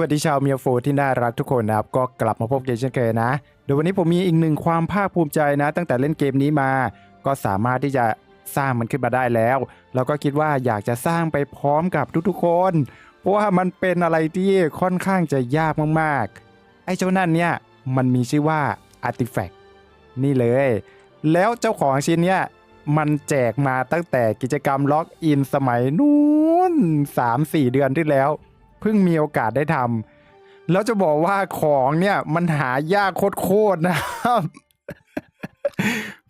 วัสดีชาวเมียโฟที่น่ารักทุกคนนะครับ ก็กลับมาพบกันเช่นเคยนะเดี๋ยววันนี้ผมมีอีกหนึ่งความภาคภูมิใจนะ ตั้งแต่เล่นเกมนี้มา ก็สามารถที่จะสร้างมันขึ้นมาได้แล้ว แล้วก็คิดว่าอยากจะสร้างไปพร้อมกับทุกๆคน เพราะว่ามันเป็นอะไรที่ค่อนข้างจะยากมากๆ ไอ้เจ้านั่นเนี่ยมันมีชื่อว่า Artifact นี่เลย แล้วเจ้าของชิ้นเนี่ยมันแจกมาตั้งแต่กิจกรรมล็อกอินสมัยนู้น3-4 เดือนที่แล้ว เพิ่งมีโอกาสได้ทำแล้วจะบอกว่าของเนี่ยมันหายากโคตรๆนะครับ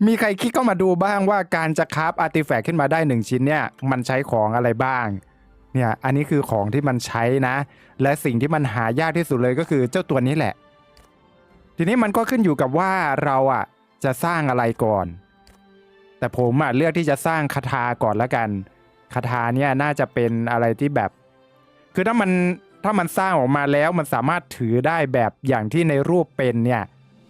มีใครคิดเข้ามาดูบ้างว่าการจะคราฟอาร์ติแฟกต์ขึ้นมาได้หนึ่งชิ้นเนี่ย มันใช้ของอะไรบ้าง เนี่ยอันนี้คือของที่มันใช้นะ และสิ่งที่มันหายากที่สุดเลยก็คือเจ้าตัวนี้แหละ ทีนี้มันก็ขึ้นอยู่กับว่าเราอะจะสร้างอะไรก่อน แต่ผมอะเลือกที่จะสร้างคาถาก่อนละกันคาถาเนี่ยน่าจะเป็นอะไรที่แบบ คือถ้ามันถ้ามันสร้างออกมาแล้วมันสามารถถือได้แบบอย่างที่ในรูปเป็นเนี่ย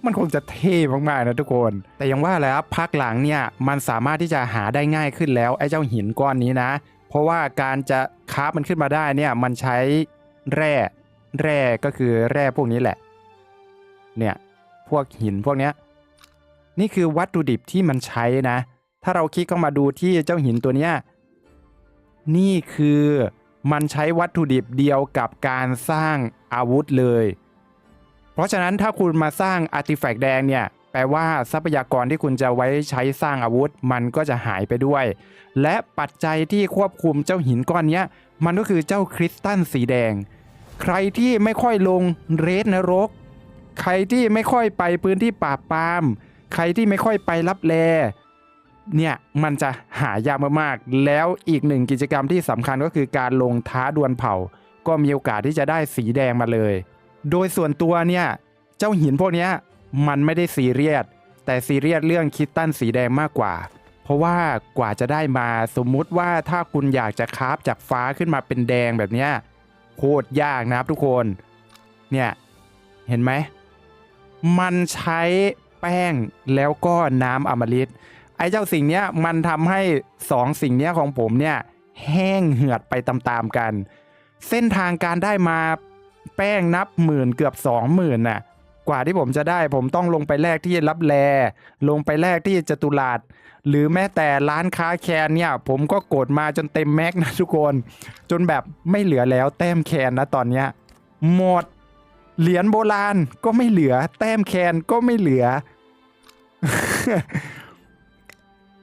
มันคงจะเท่มากๆนะทุกคน แต่ยังว่าแล้วพักหลังเนี่ยมันสามารถที่จะหาได้ง่ายขึ้นแล้วไอ้เจ้าหินก้อนนี้นะ เพราะว่าการจะคราฟมันขึ้นมาได้เนี่ยมันใช้แร่แร่ก็คือแร่พวกนี้แหละ เนี่ยพวกหินพวกเนี้ยนี่คือวัตถุดิบที่มันใช้นะ ถ้าเราคลิกเข้ามาดูที่เจ้าหินตัวเนี้ยนี่คือ มันใช้วัตถุดิบเดียวกับการสร้างอาวุธเลย เพราะฉะนั้นถ้าคุณมาสร้างอาร์ติแฟกต์แดงเนี่ยแปลว่าทรัพยากรที่คุณจะไว้ใช้สร้างอาวุธ มันก็จะหายไปด้วย และปัจจัยที่ควบคุมเจ้าหินก้อนนี้มันก็คือเจ้าคริสตัลสีแดง ใครที่ไม่ค่อยลงเรดนรก ใครที่ไม่ค่อยไปพื้นที่ป่าบปาม ใครที่ไม่ค่อยไปรับแล เนี่ยมันจะหายากมากๆ แล้วอีกหนึ่งกิจกรรมที่สำคัญก็คือการลงท้าดวลเผ่า ก็มีโอกาสที่จะได้สีแดงมาเลย โดยส่วนตัวเนี่ยเจ้าหินพวกนี้มันไม่ได้ซีเรียสแต่ซีเรียสเรื่องคิตตันสีแดงมากกว่า เพราะว่ากว่าจะได้มาสมมุติว่าถ้าคุณอยากจะคราฟจากฟ้าขึ้นมาเป็นแดงแบบเนี้ยโคตรยากนะครับทุกคนเนี่ยเห็นไหมมันใช้แป้งแล้วก็น้ำอมฤต ไอ้เจ้าสิ่งเนี้ยมันทำให้สองสิ่งเนี้ยของผมเนี่ยแห้งเหือดไปตามๆกัน เส้นทางการได้มาแป้งนับหมื่นเกือบสองหมื่นน่ะกว่าที่ผมจะได้ผมต้องลงไปแลกที่รับแลลงไปแลกที่จตุรัสหรือแม้แต่ร้านค้าแคนเนี่ย ผมก็กดมาจนเต็มแม็กนะทุกคน จนแบบไม่เหลือแล้วแต้มแคนนะตอนเนี้ยหมดเหรียญโบราณก็ไม่เหลือ แต้มแคนก็ไม่เหลือ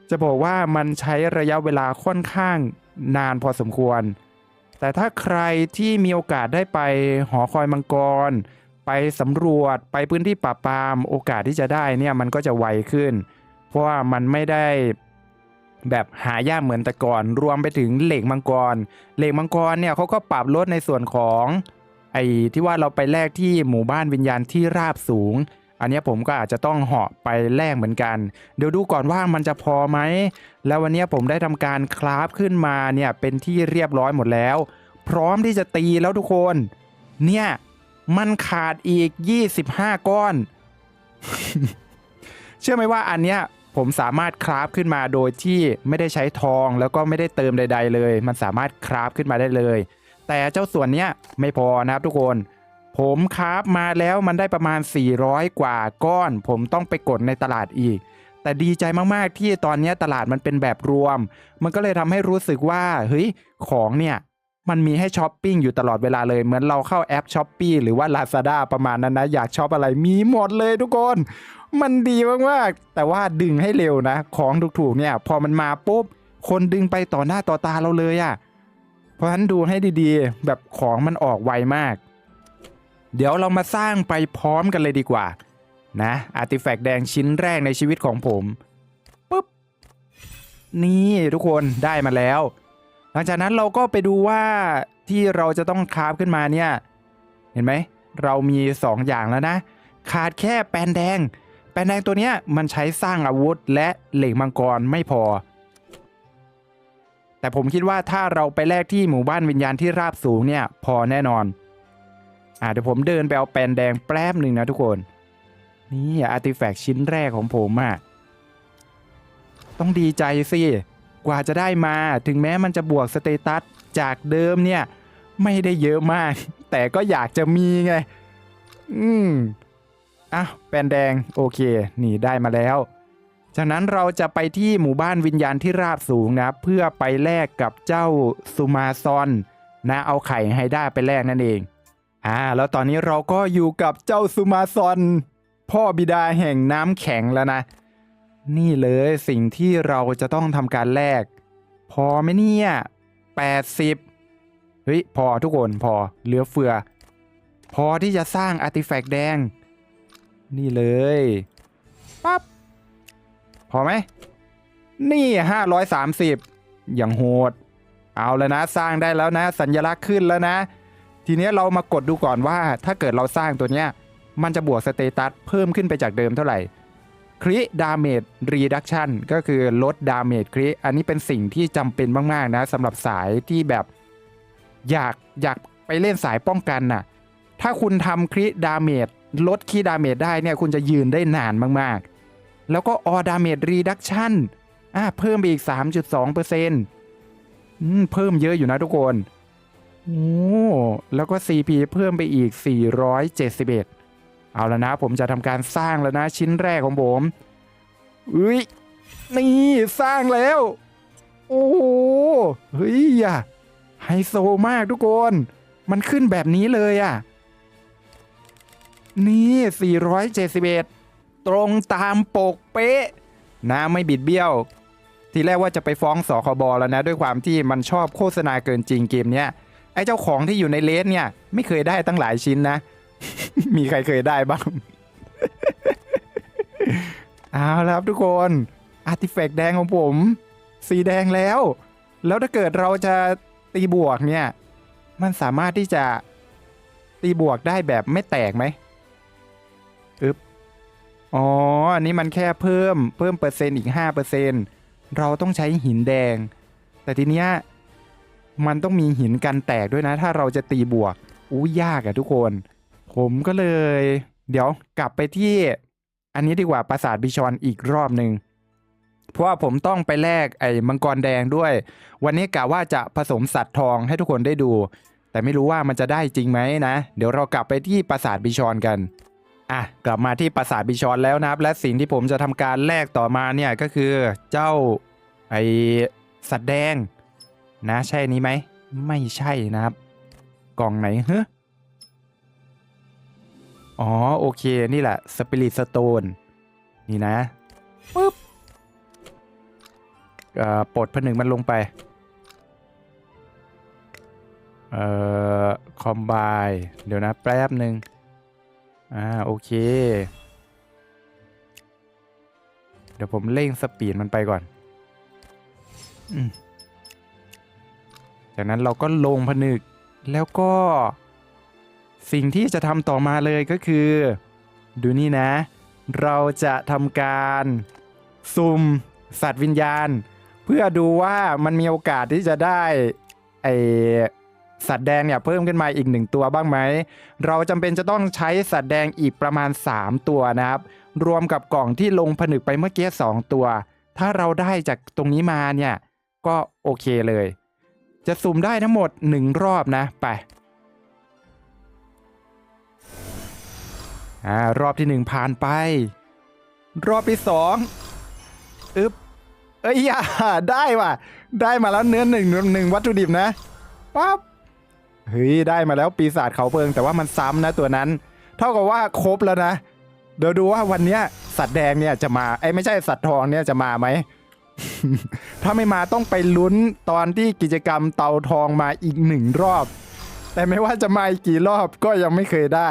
จะบอกว่ามันใช้ระยะเวลาค่อนข้างนานพอสมควร แต่ถ้าใครที่มีโอกาสได้ไปหอคอยมังกร ไปสำรวจไปพื้นที่ป่าปามโอกาสที่จะได้เนี่ยมันก็จะไวขึ้น เพราะว่ามันไม่ได้แบบหายากเหมือนแต่ก่อน รวมไปถึงเหล็กมังกร เหล็กมังกรเนี่ยเขาก็ปรับลดในส่วนของไอ้ที่ว่าเราไปแลกที่หมู่บ้านวิญญาณที่ราบสูง อันนี้ผมก็อาจจะต้องเหาะไปแลกเหมือนกัน เดี๋ยวดูก่อนว่ามันจะพอไหม แล้ววันนี้ผมได้ทำการคราฟขึ้นมาเนี่ยเป็นที่เรียบร้อยหมดแล้ว พร้อมที่จะตีแล้วทุกคน เนี่ยมันขาดอีก 25 ก้อน เชื่อไหมว่าอันเนี้ยผมสามารถคราฟขึ้นมาโดยที่ไม่ได้ใช้ทองแล้วก็ไม่ได้เติมใด ๆ เลย มันสามารถคราฟขึ้นมาได้เลย แต่เจ้าส่วนเนี้ยไม่พอนะครับทุกคน ผมคราฟมาแล้วมันได้ประมาณ 400 กว่าก้อน ผมต้องไปกดในตลาดอีก แต่ดีใจมากๆที่ตอนนี้ตลาดมันเป็นแบบรวม มันก็เลยทำให้รู้สึกว่าเฮ้ยของเนี่ยมันมีให้ช้อปปิ้งอยู่ตลอดเวลาเลย เหมือนเราเข้าแอปช้อปปีหรือว่า Lazada ประมาณนั้นนะ อยากช็อปอะไรมีหมดเลยทุกคน มันดีมากๆแต่ว่าดึงให้เร็วนะ ของถูกๆเนี่ย พอมันมาปุ๊บ คนดึงไปต่อหน้าต่อตาเราเลยอะ่ะ เพราะฉะนั้นดูให้ดีๆ แบบของมันออกไวมาก เดี๋ยวเรามาสร้างไปพร้อมกันเลยดีกว่า นะอาร์ติแฟกต์แดงชิ้นแรกในชีวิตของผมปุ๊บนี่ทุกคนได้มาแล้ว หลังจากนั้นเราก็ไปดูว่าที่เราจะต้องคราฟขึ้นมาเนี่ย เห็นไหม เรามี 2 อย่างแล้วนะ ขาดแค่แปนแดง แปนแดงตัวเนี้ยมันใช้สร้างอาวุธและเหล็กมังกรไม่พอ แต่ผมคิดว่าถ้าเราไปแลกที่หมู่บ้านวิญญาณที่ราบสูงเนี่ยพอแน่นอน อ่าเดี๋ยวผมเดินไปเอาแปนแดงแป๊บหนึ่งนะทุกคน นี่อาร์ติแฟกต์ชิ้นแรกของผมอะ่ะต้องดีใจสิกว่าจะได้มาถึงแม้มันจะบวกสเตตัสจากเดิมเนี่ย ไม่ได้เยอะมากแแต่ก็อยากจะมีไง อืมอะแปนแดงโอเค นี่ได้มาแล้ว จากนั้นเราจะไปที่หมู่บ้านวิญญาณที่ราบสูงนะ เพื่อไปแลกกับเจ้าซูมาซอน นะเอาไข่ให้ได้ไปแลกนั่นเอง อ่าแล้วตอนนี้เราก็อยู่กับเจ้าซูมาซอน พ่อบิดาแห่งน้ำแข็งแล้วนะ นี่เลยสิ่งที่เราจะต้องทำการแลกพอไหมเนี่ย80 เฮ้ย พอทุกคนพอเหลือเฟือ พอที่จะสร้างอาร์ติแฟกต์แดง นี่เลยปั๊บพอไหม นี่ 530 อย่างโหด เอาแล้วนะ สร้างได้แล้วนะ สัญลักษณ์ขึ้นแล้วนะ ทีนี้เรามากดดูก่อนว่าถ้าเกิดเราสร้างตัวเนี้ยมันจะบวกสเตตัสเพิ่มขึ้นไปจากเดิมเท่าไหร่คริดาเมจรีดักชันก็คือลดดาเมจคริอันนี้เป็นสิ่งที่จำเป็นมากๆนะสำหรับสายที่แบบอยากอยากไปเล่นสายป้องกันน่ะถ้าคุณทำคริดาเมจลดคีดาเมจได้เนี่ยคุณจะยืนได้นานมากๆ แล้วก็ออดาเมจรีดักชันอ่าเพิ่มไปอีก 3.2%เปอร์เซ็นต์เพิ่มเยอะอยู่นะทุกคน โอ้แล้วก็ CP เพิ่มไปอีก 471 เอาแล้วนะ ผมจะทำการสร้างแล้วนะชิ้นแรกของผมอุ้ยนี่สร้างแล้ว โอ้โหเฮ้ยอะไฮโซมากทุกคน มันขึ้นแบบนี้เลยอะนี่ 471 ตรงตามปกเป๊ะ นะไม่บิดเบี้ยว ทีแรกว่าจะไปฟ้องสคบแล้วนะ ด้วยความที่มันชอบโฆษณาเกินจริงเกมเนี้ย ไอ้เจ้าของที่อยู่ในเลสเนี่ย ไม่เคยได้ตั้งหลายชิ้นนะ มีใครเคยได้บ้าง เอาแล้วครับทุกคนอาร์ติแฟกต์แดงของผม สีแดงแล้ว แล้วถ้าเกิดเราจะตีบวกเนี่ย มันสามารถที่จะตีบวกได้แบบไม่แตกไหมอึบอ๋อ อันนี้มันแค่เพิ่มเพิ่มเปอร์เซ็นต์อีก5%เราต้องใช้หินแดง แต่ทีเนี้ย มันต้องมีหินกันแตกด้วยนะ ถ้าเราจะตีบวกอู้ยากอะทุกคน ผมก็เลย เดี๋ยวกลับไปที่อันนี้ดีกว่าปราสาทบิชอนอีกรอบหนึ่งเพราะว่าผมต้องไปแลกไอ้มังกรแดงด้วย วันนี้กะว่าจะผสมสัตว์ทองให้ทุกคนได้ดู แต่ไม่รู้ว่ามันจะได้จริงไหมนะ เดี๋ยวเรากลับไปที่ปราสาทบิชอนกันอะกลับมาที่ปราสาทบิชอนแล้วนะครับ และสิ่งที่ผมจะทำการแลกต่อมาเนี่ยก็คือเจ้าไอสัตว์แดง นะใช่นี้ไหม ไม่ใช่นะครับ กล่องไหนเฮ้อ๋อ โอเค นี่แหละสปิริตสโตนนี่นะปึ๊บเอ่อปลดผนึกมันลงไป เอ่อ คอมไบเดี๋ยวนะ แป๊บหนึ่งอ่า โอเค เดี๋ยวผมเร่งสปีดมันไปก่อน อืม จากนั้นเราก็ลงผนึกแล้วก็ สิ่งที่จะทำต่อมาเลยก็คือ ดูนี่นะ เราจะทำการซุ่มสัตว์วิญญาณ เพื่อดูว่ามันมีโอกาสที่จะได้ไอสัตว์แดงเนี่ยเพิ่มขึ้นมาอีกหนึ่งตัวบ้างไหม เราจำเป็นจะต้องใช้สัตว์แดงอีกประมาณ 3 ตัวนะครับ รวมกับกล่องที่ลงผนึกไปเมื่อกี้2ตัว ถ้าเราได้จากตรงนี้มาเนี่ย ก็โอเคเลย จะสุ่มได้ทั้งหมด 1 รอบนะ ไปอ่ารอบที่ 1 ผ่านไป รอบที่2อึ๊บเอ้ยอย่าได้ว่ะ ได้มาแล้วเนื้อหนึ่งหนึ่งวัตถุดิบนะปั๊บเฮ้ยได้มาแล้วปีศาจเขาเพิง แต่ว่ามันซ้ำนะตัวนั้น เท่ากับว่าครบแล้วนะ เดี๋ยวดูว่าวันเนี้ยสัตว์แดงเนี่ยจะมาไอ้ไม่ใช่สัตว์ทองเนี่ยจะมาไหม ถ้าไม่มาต้องไปลุ้นตอนที่กิจกรรมเตาทองมาอีกหนึ่งรอบ แต่ไม่ว่าจะมาอีกกี่รอบก็ยังไม่เคยได้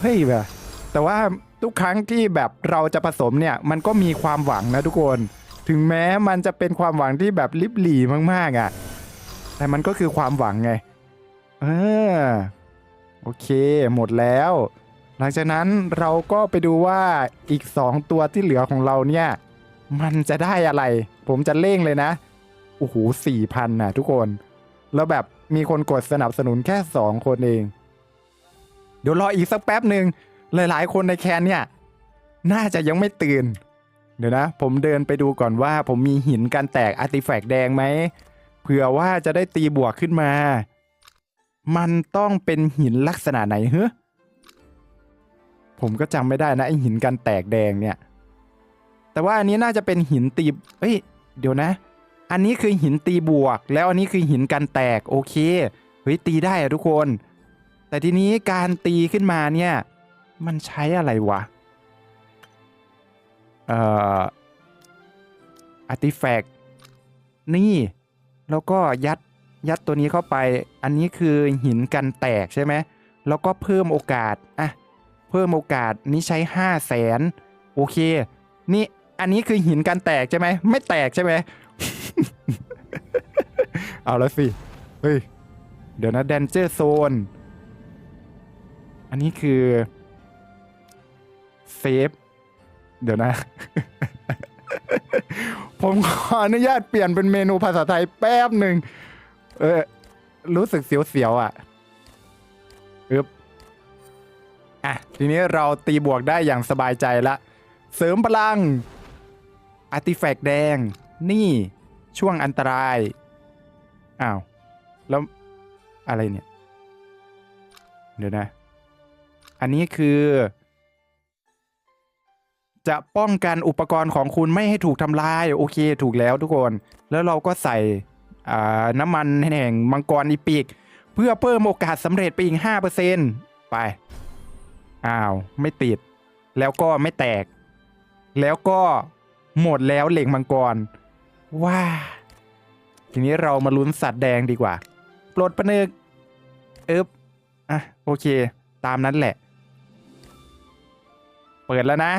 เฮ้ยแบบแต่ว่าทุกครั้งที่แบบเราจะผสมเนี่ย มันก็มีความหวังนะทุกคน ถึงแม้มันจะเป็นความหวังที่แบบลิบหลีมากๆอะ่ะ แต่มันก็คือความหวังไง เออ โอเค หมดแล้ว หลังจากนั้นเราก็ไปดูว่าอีก 2 ตัวที่เหลือของเราเนี่ย มันจะได้อะไร ผมจะเร่งเลยนะโอ้โหสี่พันนะทุกคน แล้วแบบมีคนกดสนับสนุนแค่2คนเอง เดี๋ยวรออีกสักแป๊บหนึ่งหลายๆ คนในแคนเนี่ย น่าจะยังไม่ตื่น เดี๋ยวนะ ผมเดินไปดูก่อนว่า ผมมีหินการแตกอาร์ติแฟกต์แดงไหมเผื่อว่าจะได้ตีบวกขึ้นมา มันต้องเป็นหินลักษณะไหนเฮ้ผมก็จำไม่ได้นะไอหินกันแตกแดงเนี่ย แต่ว่าอันนี้น่าจะเป็นหินตีเอ้ย เดี๋ยวนะ อันนี้คือหินตีบวก แล้วอันนี้คือหินกันแตก โอเค เฮ้ย ตีได้อะทุกคน แต่ทีนี้การตีขึ้นมาเนี่ย มันใช้อะไรวะ เอ่ออาร์ติแฟกต์นี่ แล้วก็ยัด ยัดตัวนี้เข้าไป อันนี้คือหินกันแตกใช่ไหม แล้วก็เพิ่มโอกาส อะ เพิ่มโอกาส นี้ใช้ห้าแสนโอเค นี่ อันนี้คือหินกันแตกใช่ไหม ไม่แตกใช่ไหม เอาแล้วสิ เฮ้ย เดี๋ยวนะแดนเจอร์โซน อันนี้คือเซฟ เดี๋ยวนะ ผมขออนุญาตเปลี่ยนเป็นเมนูภาษาไทยแป๊บหนึ่ง เออ รู้สึกเสียวๆอะอึบอะ ทีนี้เราตีบวกได้อย่างสบายใจละ เสริมพลัง อาร์ติแฟกต์แดง นี่ช่วงอันตราย อ้าว แล้วอะไรเนี่ย เดี๋ยวนะ อันนี้คือ จะป้องกันอุปกรณ์ของคุณไม่ให้ถูกทำลาย โอเคถูกแล้วทุกคน แล้วเราก็ใส่น้ำมันแห่งมังกรอีปิกเพื่อเพิ่มโอกาสสำเร็จไปอีก 5%ไป อ้าว ไม่ติด แล้วก็ไม่แตก แล้วก็ หมดแล้วเหล็กมังกร ว้า ทีนี้เรามาลุ้นสัตว์แดงดีกว่า ปลดประนึกอึบอะ โอเค ตามนั้นแหละ เปิดแล้วนะ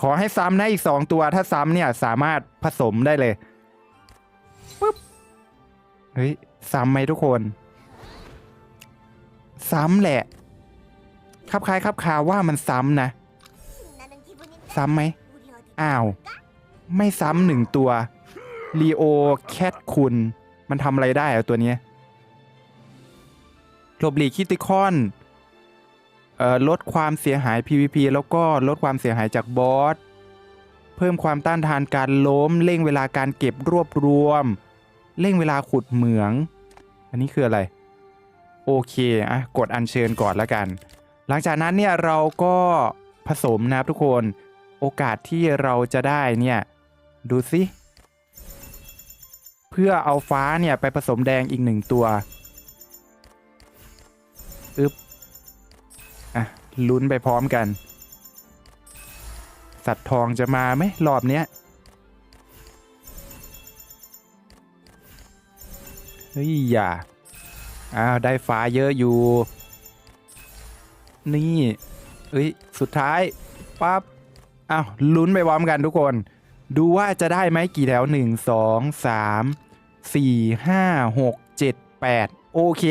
ขอให้ซ้ำนะอีกสองตัว ถ้าซ้ำเนี่ยสามารถผสมได้เลยปึ๊บเฮ้ย ซ้ำไหมทุกคน ซ้ำแหละครับคล้ายครับคาว่ามันซ้ำนะ ซ้ำไหมอ้าว ไม่ซ้ำหนึ่งตัวลีโอแคทคุณ มันทำอะไรได้อะตัวนี้หลบหลีกคิติคอนเอ่อลดความเสียหาย PVP แล้วก็ลดความเสียหายจากบอส เพิ่มความต้านทานการล้ม เร่งเวลาการเก็บรวบรวม เร่งเวลาขุดเหมือง อันนี้คืออะไร โอเค อะ กดอัญเชิญก่อนแล้วกัน หลังจากนั้นเนี่ยเราก็ผสมนะครับทุกคน โอกาสที่เราจะได้เนี่ย ดูสิเพื่อเอาฟ้าเนี่ยไปผสมแดงอีกหนึ่งตัวอึบอะลุ้นไปพร้อมกัน สัตว์ทองจะมาไหมรอบเนี้ยเฮ้ยอย่าอ้าวได้ฟ้าเยอะอยู่ นี่เอ้ยสุดท้ายปั๊บอ้าวลุ้นไปพร้อมกันทุกคน ดูว่าจะได้ไหมกี่แถวหนึ่งสองสามสี่ห้าหกเจ็ดแปดโอเค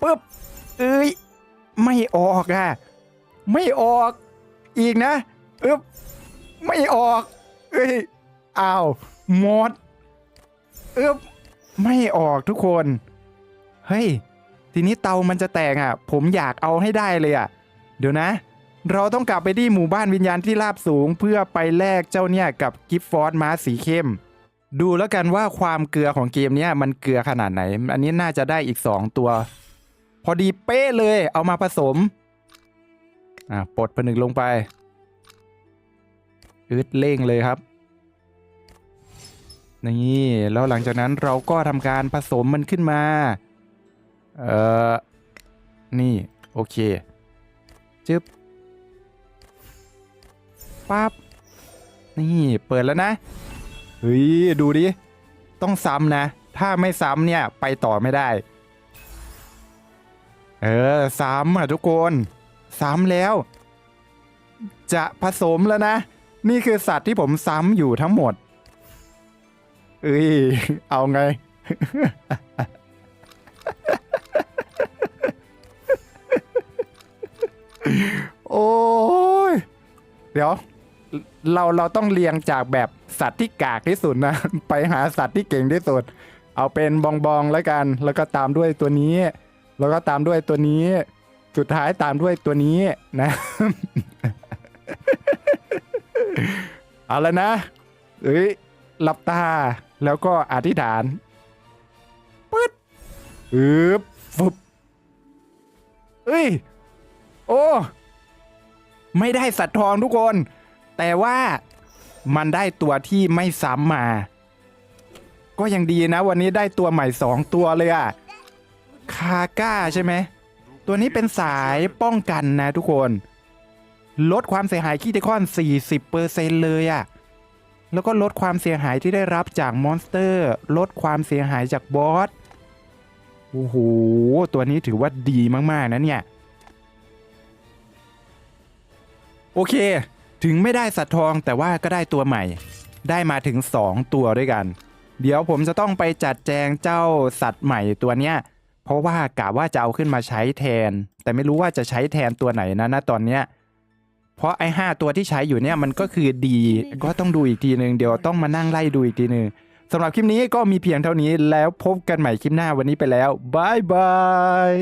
ปุ๊บเอ้ย ไม่ออกอะไม่ออกอีกนะอึบไม่ออก เอ้ยอ้าวหมดอึบไม่ออกทุกคน เฮ้ย ทีนี้เตามันจะแตกอะ ผมอยากเอาให้ได้เลยอะ เดี๋ยวนะ เราต้องกลับไปที่หมู่บ้านวิญญาณที่ราบสูง เพื่อไปแลกเจ้าเนี่ยกับกิฟฟอร์ดม้าสีเข้ม ดูแล้วกันว่าความเกลือของเกมเนี้ยมันเกลือขนาดไหน อันนี้น่าจะได้อีก 2 ตัว พอดีเป๊ะเลยเอามาผสม อะปลดผนึกลงไปอึดเร่งเลยครับ นี่แล้วหลังจากนั้นเราก็ทำการผสมมันขึ้นมา เอ่อ นี่ โอเค จึ๊บ ปั๊บนี่เปิดแล้วนะเฮ้ยดูดิ ต้องซ้ำนะ ถ้าไม่ซ้ำเนี่ยไปต่อไม่ได้ เออซ้ำอะทุกคนซ้ำแล้ว จะผสมแล้วนะ นี่คือสัตว์ที่ผมซ้ำอยู่ทั้งหมดเอ้ยเอาไง โอ้ย เดี๋ยว เราเราต้องเรียงจากแบบสัตว์ที่กากที่สุดนะ ไปหาสัตว์ที่เก่งที่สุด เอาเป็นบองบองแล้วกัน แล้วก็ตามด้วยตัวนี้ แล้วก็ตามด้วยตัวนี้ สุดท้ายตามด้วยตัวนี้นะ เอาล้วนะเอ้ยหลับตาแล้วก็อธิษฐานปึ๊ดอึบฟึบเอ้ย โอ้ ไม่ได้สัตว์ทองทุกคน แต่ว่ามันได้ตัวที่ไม่ซ้ำมา ก็ยังดีนะ วันนี้ได้ตัวใหม่สองตัวเลยอะคาก้าใช่ไหม ตัวนี้เป็นสายป้องกันนะทุกคน ลดความเสียหายคีติคอน 40%เลยอะแล้วก็ลดความเสียหายที่ได้รับจากมอนสเตอร์ ลดความเสียหายจากบอสโอ้โห ตัวนี้ถือว่าดีมาก ๆ นะเนี่ย โอเค ถึงไม่ได้สัตว์ทองแต่ว่าก็ได้ตัวใหม่ ได้มาถึง 2 ตัวด้วยกัน เดี๋ยวผมจะต้องไปจัดแจงเจ้าสัตว์ใหม่ตัวเนี้ยเพราะว่ากะว่าจะเอาขึ้นมาใช้แทน แต่ไม่รู้ว่าจะใช้แทนตัวไหนนะนะตอนเนี้ยเพราะไอ้ห้าตัวที่ใช้อยู่เนี่ยมันก็คือดี ก็ต้องดูอีกทีหนึ่งเดี๋ยวต้องมานั่งไล่ดูอีกทีหนึ่งสำหรับคลิปนี้ก็มีเพียงเท่านี้แล้วพบกันใหม่คลิปหน้าวันนี้ไปแล้วบายบาย